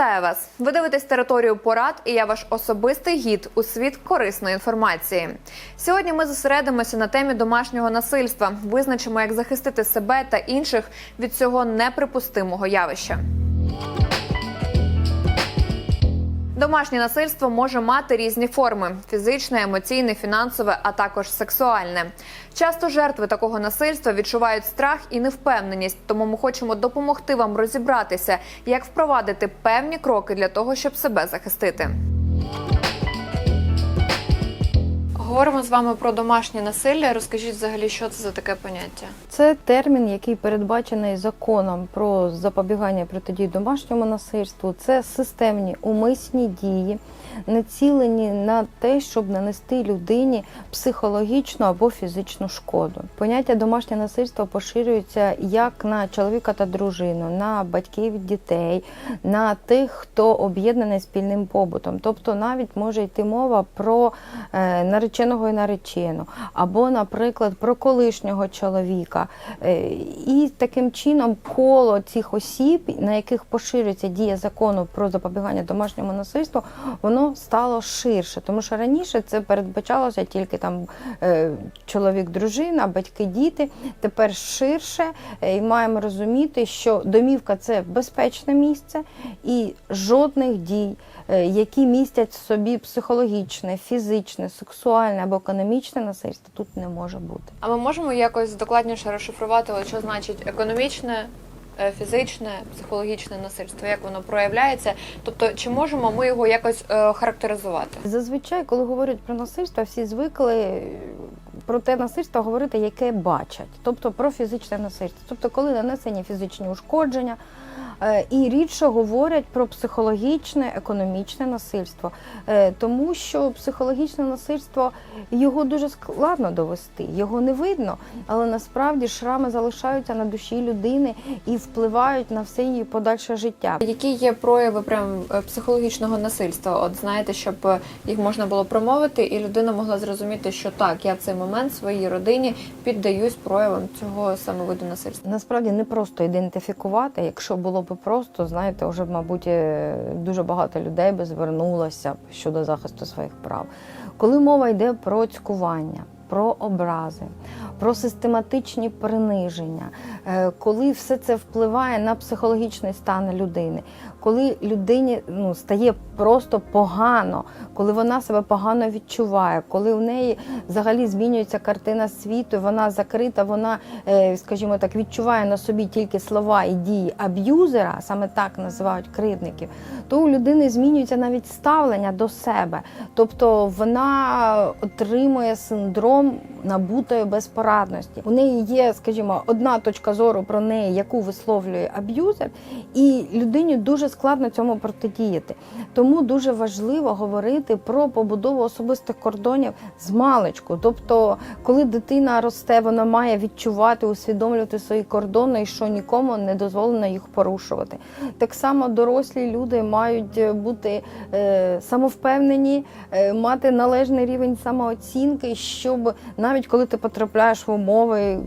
Вітаю вас! Ви дивитесь територію порад, і я ваш особистий гід у світ корисної інформації. Сьогодні ми зосередимося на темі домашнього насильства, визначимо, як захистити себе та інших від цього неприпустимого явища. Домашнє насильство може мати різні форми: фізичне, емоційне, фінансове, а також сексуальне. Часто жертви такого насильства відчувають страх і невпевненість, тому ми хочемо допомогти вам розібратися, як впровадити певні кроки для того, щоб себе захистити. Говоримо з вами про домашнє насилля. Розкажіть взагалі, що це за таке поняття? Це термін, який передбачений законом про запобігання протидії домашньому насильству. Це системні умисні дії, націлені на те, щоб нанести людині психологічну або фізичну шкоду. Поняття домашнє насильство поширюється як на чоловіка та дружину, на батьків дітей, на тих, хто об'єднаний спільним побутом. Тобто навіть може йти мова про е, нареченого і наречену, або, наприклад, про колишнього чоловіка. Е, І таким чином коло цих осіб, на яких поширюється дія закону про запобігання домашньому насильству, воно стало ширше. Тому що раніше це передбачалося тільки там е, чоловік, дружина, батьки, діти. Тепер ширше е, і маємо розуміти, що домівка це безпечне місце і жодних дій, які містять в собі психологічне, фізичне, сексуальне або економічне насильство, тут не може бути. А ми можемо якось докладніше розшифрувати, що значить економічне, е, фізичне, психологічне насильство, як воно проявляється? Тобто, чи можемо ми його якось е, характеризувати? Зазвичай, коли говорять про насильство, всі звикли про те насильство говорити, яке бачать, тобто про фізичне насильство, тобто коли нанесені фізичні ушкодження. Е, І рідше говорять про психологічне, економічне насильство, Е, тому що психологічне насильство його дуже складно довести, його не видно, але насправді шрами залишаються на душі людини і впливають на все її подальше життя. Які є прояви прям е, психологічного насильства? От знаєте, щоб їх можна було промовити, і людина могла зрозуміти, що так, я в цей момент своїй родині піддаюсь проявам цього саме виду насильства. Насправді не просто ідентифікувати. Якщо було б просто, знаєте, вже мабуть, е, дуже багато людей би звернулося щодо захисту своїх прав. Коли мова йде про цькування, про образи, про систематичні приниження, е, коли все це впливає на психологічний стан людини, коли людині ну, стає просто погано, коли вона себе погано відчуває, коли в неї взагалі змінюється картина світу, вона закрита, вона, е, скажімо так, відчуває на собі тільки слова і дії аб'юзера, саме так називають кривдників, то у людини змінюється навіть ставлення до себе. Тобто вона отримує синдром набутої безпорадності. У неї є, скажімо, одна точка зору про неї, яку висловлює аб'юзер, і людині дуже складно цьому протидіяти. Тому дуже важливо говорити про побудову особистих кордонів з маличку. Тобто, коли дитина росте, вона має відчувати, усвідомлювати свої кордони і що нікому не дозволено їх порушувати. Так само дорослі люди мають бути е, самовпевнені, е, мати належний рівень самооцінки, щоб навіть коли ти потрапляєш в умови.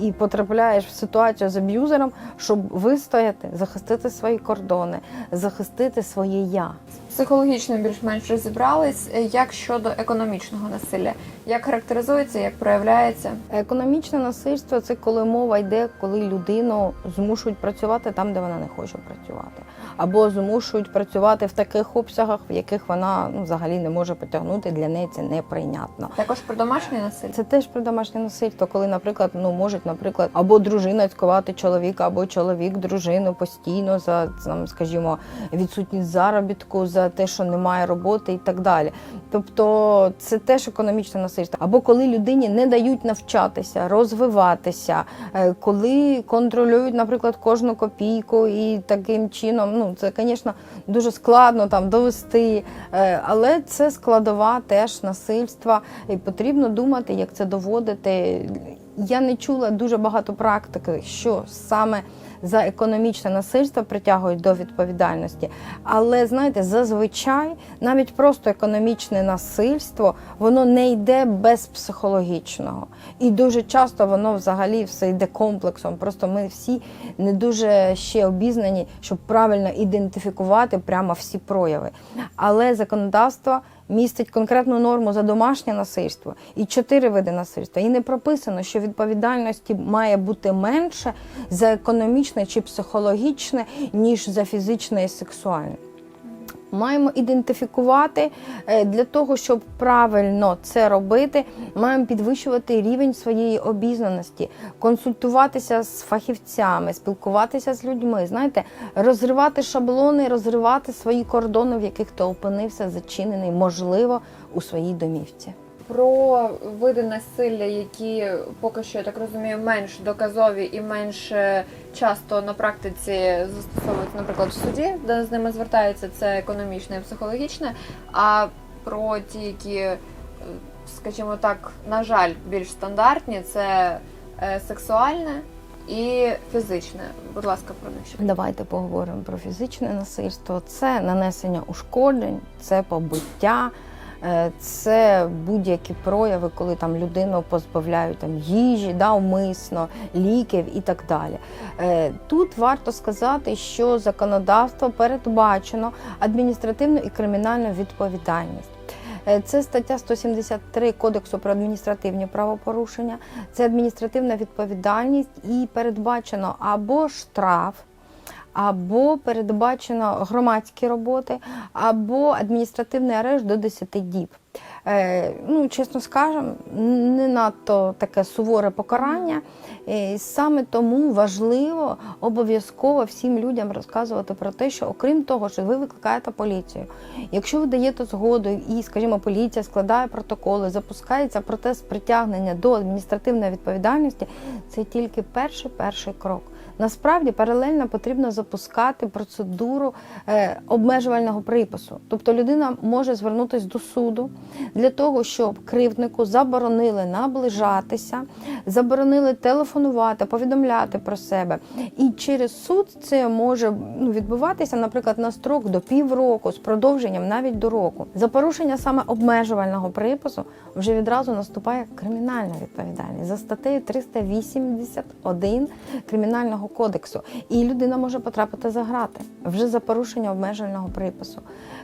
І потрапляєш в ситуацію з аб'юзером, щоб вистояти, захистити свої кордони, захистити своє я. Психологічно більш-менш розібрались. Е, Як щодо економічного насилля, як характеризується, як проявляється? Економічне насильство це коли мова йде, коли людину змушують працювати там, де вона не хоче працювати, або змушують працювати в таких обсягах, в яких вона ну, взагалі не може потягнути. Для неї це неприйнятно. Також про домашнє насилля. Це теж про домашнє насильство, коли, наприклад, ну можуть, наприклад, або дружина цькувати чоловіка, або чоловік дружину постійно за там, скажімо, відсутність заробітку, за те, що немає роботи і так далі. Тобто це теж економічне насильство. Або коли людині не дають навчатися, розвиватися, е, коли контролюють, наприклад, кожну копійку, і таким чином, ну це, звісно, дуже складно там довести, е, але це складова теж насильства, і потрібно думати, як це доводити. Я не чула дуже багато практики, що саме за економічне насильство притягують до відповідальності. Але знаєте, зазвичай навіть просто економічне насильство воно не йде без психологічного. І дуже часто воно взагалі все йде комплексом. Просто ми всі не дуже ще обізнані, щоб правильно ідентифікувати прямо всі прояви. Але законодавство містить конкретну норму за домашнє насильство і чотири види насильства. І не прописано, що відповідальності має бути менше за економічне чи психологічне, ніж за фізичне і сексуальне. Маємо ідентифікувати е, для того, щоб правильно це робити, маємо підвищувати рівень своєї обізнаності, консультуватися з фахівцями, спілкуватися з людьми. Знаєте, розривати шаблони, розривати свої кордони, в яких ти опинився зачинений, можливо, у своїй домівці. Про види насилля, які поки що я так розумію, менш доказові і менш часто на практиці застосовуються, наприклад, в суді, де з ними звертаються, це економічне і психологічне. А про ті, які, е, скажімо так, на жаль, більш стандартні, це е, сексуальне і фізичне. Будь ласка, про них. Давайте поговоримо про фізичне насильство. Це нанесення ушкоджень, це побиття, це будь-які прояви, коли там людину позбавляють там їжі, да, умисно, ліків і так далі. Е, Тут варто сказати, що законодавство передбачено адміністративну і кримінальну відповідальність. Е, Це стаття 173 Кодексу про адміністративні правопорушення. Це адміністративна відповідальність і передбачено або штраф, або передбачено громадські роботи, або адміністративний арешт до 10 діб. Е, ну, чесно скажемо, не надто таке суворе покарання. Е, Саме тому важливо обов'язково всім людям розказувати про те, що окрім того, що ви викликаєте поліцію, якщо ви даєте згоду і, скажімо, поліція складає протоколи, запускається процес притягнення до адміністративної відповідальності, це тільки перший перший крок. Насправді паралельно потрібно запускати процедуру е, обмежувального припису. Тобто людина може звернутися до суду для того, щоб кривднику заборонили наближатися, заборонили телефонувати, повідомляти про себе. І через суд це може ну, відбуватися, наприклад, на строк до півроку з продовженням навіть до року. За порушення саме обмежувального припису вже відразу наступає кримінальна відповідальність за статтею 381 кримінального кодексу. І людина може потрапити за грати вже за порушення обмежувального припису.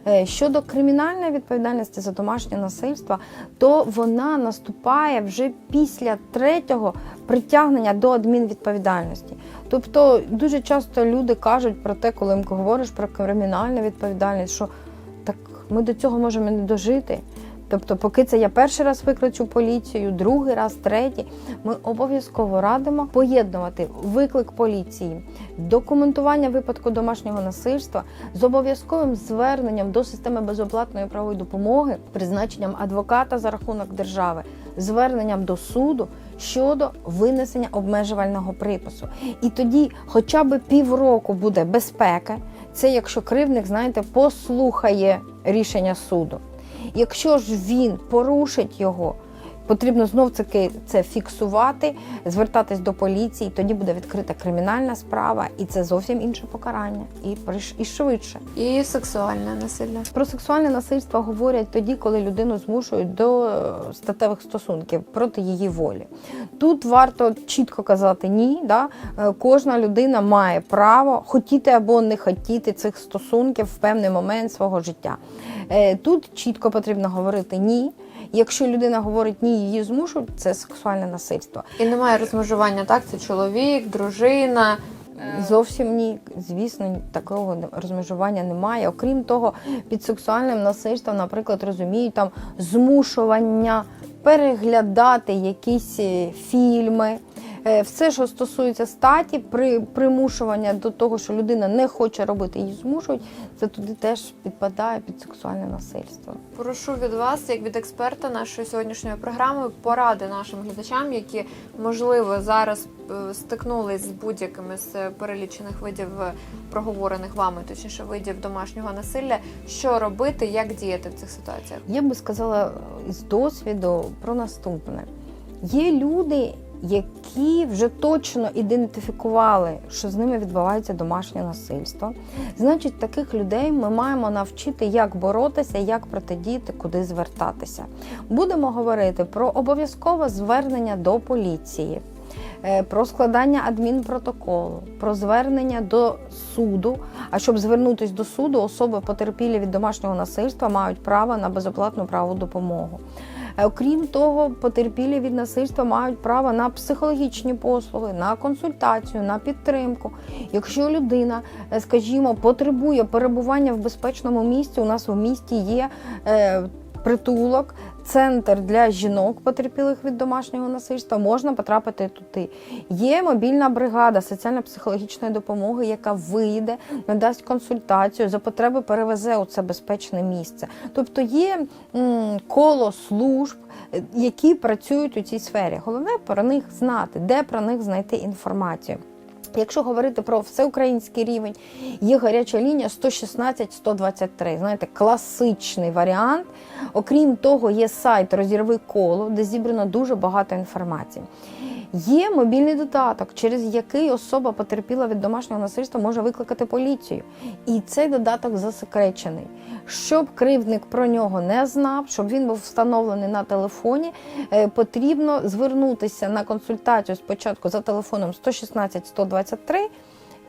Е, Щодо кримінальної відповідальності за домашнє насильство, то вона наступає вже після третього притягнення до адмінвідповідальності. Тобто дуже часто люди кажуть про те, коли їм говориш про кримінальну відповідальність, що так ми до цього можемо не дожити. Тобто, поки це я перший раз викличу поліцію, другий раз, третій, ми обов'язково радимо поєднувати виклик поліції, документування випадку домашнього насильства з обов'язковим зверненням до системи безоплатної правової допомоги, призначенням адвоката за рахунок держави, зверненням до суду щодо винесення обмежувального припису. І тоді, хоча б півроку буде безпека, це якщо кривник, знаєте, послухає рішення суду. Якщо ж він порушить його, потрібно знов таки це фіксувати, звертатись до поліції, тоді буде відкрита кримінальна справа, і це зовсім інше покарання, і і швидше. І сексуальне насилля. Про сексуальне насильство говорять тоді, коли людину змушують до е, статевих стосунків проти її волі. Тут варто чітко казати ні. Да? Е, Кожна людина має право хотіти або не хотіти цих стосунків в певний момент свого життя. Е, Тут чітко потрібно говорити ні. Якщо людина говорить ні, її змушують, це сексуальне насильство. І немає розмежування, так? Це чоловік, дружина. Зовсім ні, звісно, такого розмежування немає. Окрім того, під сексуальним насильством, наприклад, розуміють там змушування переглядати якісь е, фільми. Е, Все, що стосується статі, при примушування до того, що людина не хоче робити, її змушують, це туди теж підпадає під сексуальне насильство. Прошу від вас, як від експерта нашої сьогоднішньої програми, поради нашим глядачам, які можливо зараз е, стикнулись з будь-якими з перелічених видів е, проговорених вами, точніше видів домашнього насилля. Що робити, як діяти в цих ситуаціях? Я би сказала з досвіду про наступне. Є люди, які вже точно ідентифікували, що з ними відбувається домашнє насильство. Значить, таких людей ми маємо навчити, як боротися, як протидіяти, куди звертатися. Будемо говорити про обов'язкове звернення до поліції. е, Про складання адмінпротоколу, про звернення до суду. А щоб звернутися до суду, особи потерпілі від домашнього насильства мають право на безоплатну правову допомогу. Е, Окрім того, потерпілі від насильства мають право на психологічні послуги, на консультацію, на підтримку. Якщо людина, е, скажімо, потребує перебування в безпечному місці, у нас у місті є е, притулок, центр для жінок, потерпілих від домашнього насильства, можна потрапити туди. Є мобільна бригада соціально-психологічної допомоги, яка вийде, надасть консультацію, за потреби перевезе у це безпечне місце. Тобто є коло служб, е, які працюють у цій сфері. Головне про них знати, де про них знайти інформацію. Якщо говорити про всеукраїнський рівень, є гаряча лінія 116-123. Знаєте, класичний варіант. Окрім того, є сайт Розірви коло, де зібрано дуже багато інформації. Є мобільний додаток, через який особа потерпіла від домашнього насильства може викликати поліцію. І цей додаток засекречений. Щоб кривдник про нього не знав, щоб він був встановлений на телефоні, е, потрібно звернутися на консультацію спочатку за телефоном 116-123,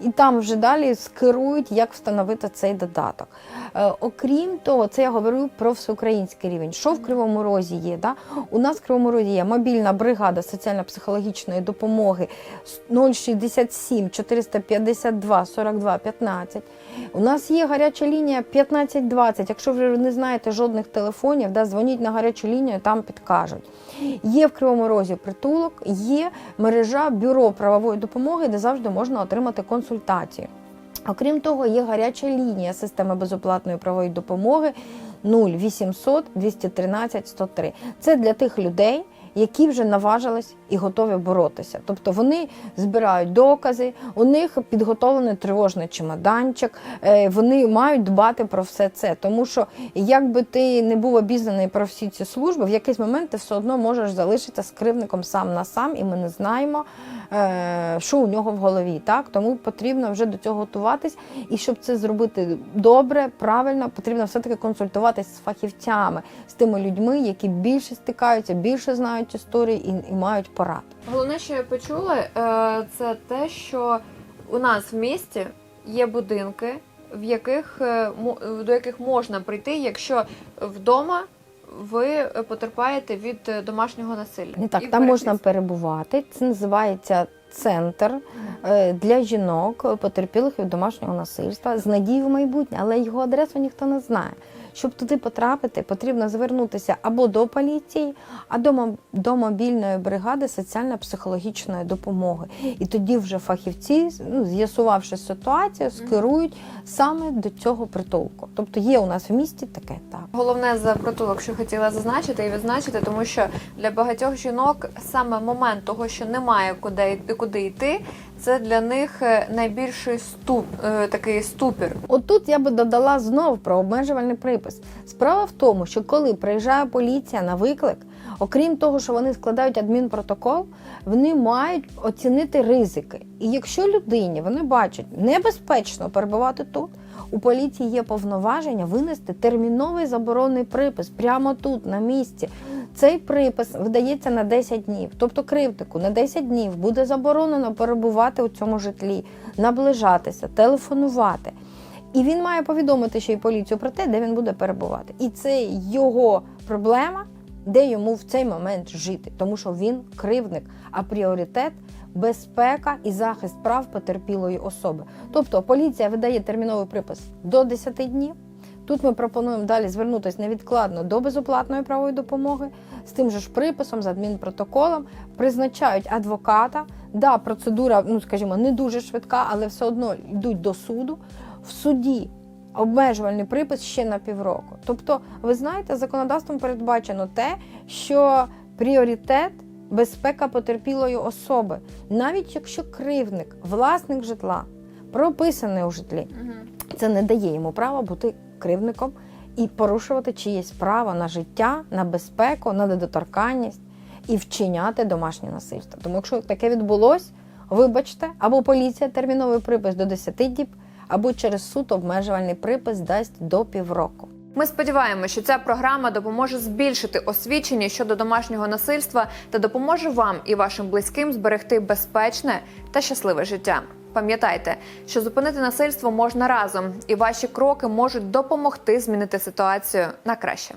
і там вже далі скерують, як встановити цей додаток. Е, окрім того, це я говорю про всеукраїнський рівень. Що в Кривому Розі є? Да? У нас в Кривому Розі є мобільна бригада соціально-психологічної допомоги 067 452 42 15. У нас є гаряча лінія 1520. Якщо ви не знаєте жодних телефонів, да, дзвоніть на гарячу лінію, там підкажуть. Є в Кривому Розі притулок, є мережа бюро правової допомоги, де завжди можна отримати консультацію. Окрім того, є гаряча лінія системи безоплатної правової допомоги 0800 213 103. Це для тих людей, які вже наважились і готові боротися. Тобто вони збирають докази, у них підготовлений тривожний чемоданчик, е, вони мають дбати про все це. Тому що, як би ти не був обізнаний про всі ці служби, в якийсь момент ти все одно можеш залишитися з кривником сам на сам, і ми не знаємо, е, що у нього в голові. Так? Тому потрібно вже до цього готуватись. І щоб це зробити добре, правильно, потрібно все-таки консультуватись з фахівцями, з тими людьми, які більше стикаються, більше знають історії і, і мають порад. Головне, що я почула, е, це те, що у нас в місті є будинки, в яких е, до яких можна прийти, якщо вдома ви потерпаєте від домашнього насилля. Не так, І там можна перебувати. Це називається центр е, для жінок, потерпілих від домашнього насильства з надією в майбутнє, але його адресу ніхто не знає. Щоб туди потрапити, потрібно звернутися або до поліції, або до, мо- до мобільної бригади соціально-психологічної допомоги. І тоді вже фахівці, ну, з'ясувавши ситуацію, скерують саме до цього притулку. Тобто є у нас в місті таке так. Головне за притулок, що хотіла зазначити і відзначити, тому що для багатьох жінок саме момент того, що немає куди куди йти, це для них е, найбільший ступ, е, такий ступір. Отут я би додала знов про обмежувальний припис. Справа в тому, що коли приїжджає поліція на виклик, окрім того, що вони складають адмінпротокол, вони мають оцінити ризики. І якщо людині вони бачать небезпечно перебувати тут, у поліції є повноваження винести терміновий заборонний припис прямо тут, на місці. Цей припис видається на 10 днів. Тобто кривдику на 10 днів буде заборонено перебувати у цьому житлі, наближатися, телефонувати. І він має повідомити ще й поліцію про те, де він буде перебувати. І це його проблема, де йому в цей момент жити, тому що він кривдник, а пріоритет безпека і захист прав потерпілої особи. Тобто поліція видає терміновий припис до 10 днів. Тут ми пропонуємо далі звернутися невідкладно до безоплатної правової допомоги з тим же ж приписом, з адмінпротоколом, призначають адвоката. Да, процедура, ну скажімо, не дуже швидка, але все одно йдуть до суду. В суді обмежувальний припис ще на півроку. Тобто, ви знаєте, законодавством передбачено те, що пріоритет безпека потерпілої особи, навіть якщо кривник, власник житла, прописаний у житлі, це не дає йому права бути кривником і порушувати чиєсь право на життя, на безпеку, на недоторканність. і вчиняти домашнє насильство. Тому якщо таке відбулось, вибачте, або поліція терміновий припис до 10 діб, або через суд обмежувальний припис дасть до півроку. Ми сподіваємося, що ця програма допоможе збільшити освічення щодо домашнього насильства та допоможе вам і вашим близьким зберегти безпечне та щасливе життя. Пам'ятайте, що зупинити насильство можна разом, і ваші кроки можуть допомогти змінити ситуацію на краще.